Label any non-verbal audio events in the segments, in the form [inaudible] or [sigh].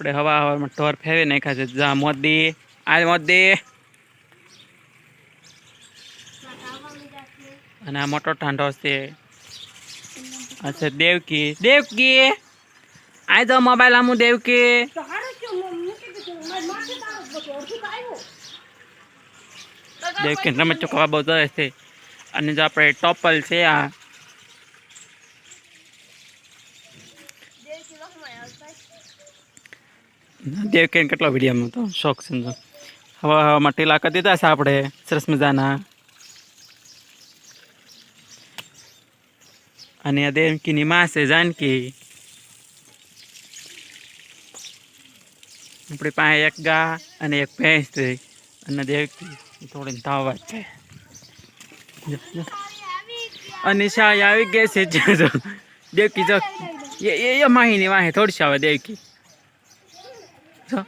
આપણે હવા હવામાં ઢોર ફેરવી નાખ્યા છે. જા, મોદી. આ મોદી. અને આ મોટો ઠાંડો છે. આ છે દેવકી. દેવકી! આ જો મોબાઈલ આમું, દેવકી. દેવકી રમત ચોખવા બહુ સરસ છે. અને જો આપણે ટોપલ છે આ. દેવકી કેટલો વિડીયોમાં તો શોખ છે તો. હવા હવામાં ટીલા દીધા છે આપણે, સરસ મજાના. અને આ દેવકીની માં છે જાનકી. આપણી પાસે એક ગા અને એક ભેંસ છે. અને દેવકી થોડી ધાવવા જ છે. અને શાય આવી ગઈ છે. [laughs] દેવકી જો એ માહીની વાહે થોડી આવે દેવકી. જો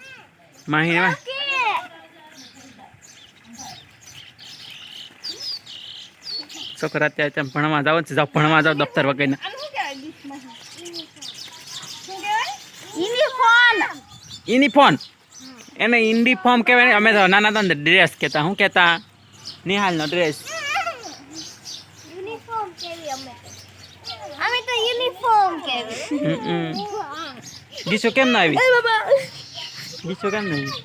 માહીની વાહે છોકરા અત્યારે ભણવા જાવ છે જાઓ ભણવા જાવ દફતર વગેરે. યુનિફોર્મ. એને યુનિફોર્મ કહેવાય અમે તો નાના હતા ડ્રેસ કહેતા. શું કહેતા? નિહાલનો ડ્રેસ. યુનિફોર્મ કેવી અમે અમે તો યુનિફોર્મ કેવી ગીસો કેમ ના આવી? ગીસો કેમ ના આવી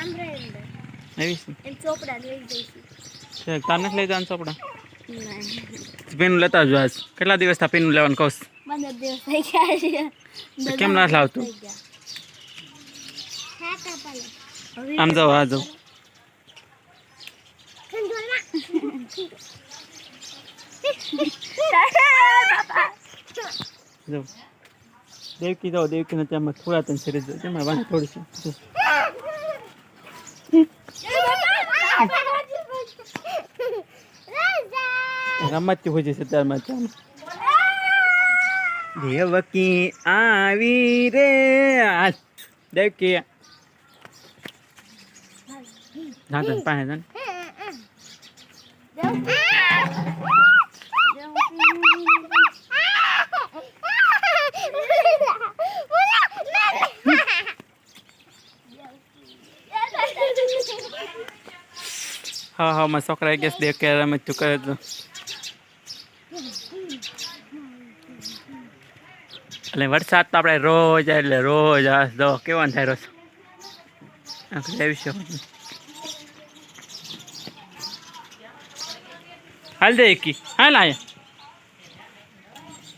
આમ રે આવી એમ ચોપડા લઈ જઈશું. છે તાર નથી લઈ જવાનું ચોપડા? નહીં પીનું લેતા જો આજ. કેટલા દિવસ થા પીનું લેવાનું કહું પંદર દિવસ થઈ ગયા છે. કેમ ના લાવતું? આમ જાઓ આ જાઓ. જાઓ. દેવકી જાઓ દેવકીને ત્યાં થોડા તને શરીર જાઓ તેમાં વાંચ થોડી છે? રમતથી રમત હોય છે ત્યારમાં ત્યાં દેવકી આવી રે. દેવકી. ના તને પાસે હા હા મારા છોકરા ગેસ દેખ કે રમત તું કરે તો. એટલે વરસાદ તો આપણે રોજ એટલે રોજ આ દો કેવાનો થાય રોજ આપણે લેવીશું હાલ દે એકી. હાલ આયા.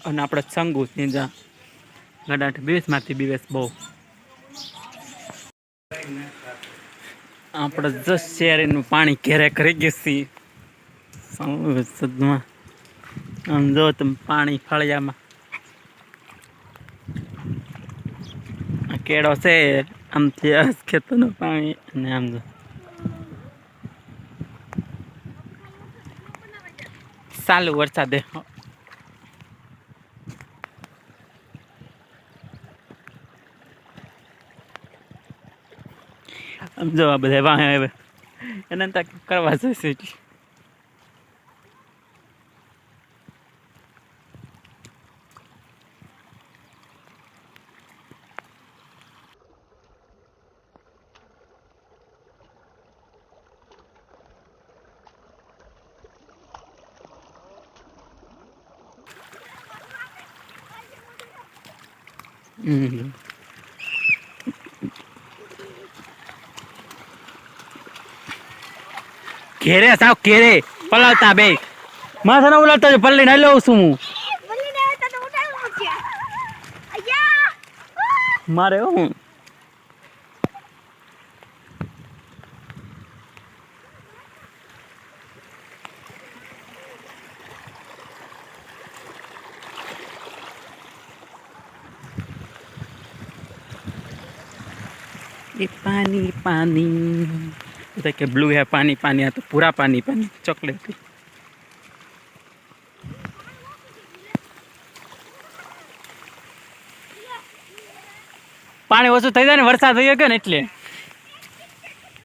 અને આપણે સંગુ નીંજા ગડાટ બીવેસમાંથી બીવેસ બહુ. આપણે જસ શેરીનું પાણી ઘેરે કરી ગયું સદમાં. આમ જો તમે પાણી ફળિયામાં. કેળો છે, આમથી આ ખેતરનું પાણી અને આમ જો. ચાલુ વરસાદે. આમ જો આ બધા વાહે હવે એને તક કરવા જશે એટલે ઘેરે સાવ ઘેરે પલાવતા બે. માથે ના ઉલાડતા પલ્લી ના લઉં છું હું. મારે હું પાણી પાણી. पानी बोलता कि ब्लू है पानी पानी है तो पूरा पानी पानी चॉकलेट પાણી ઓછું થઈ જાય ને વરસાદ થઈ ગયો ને એટલે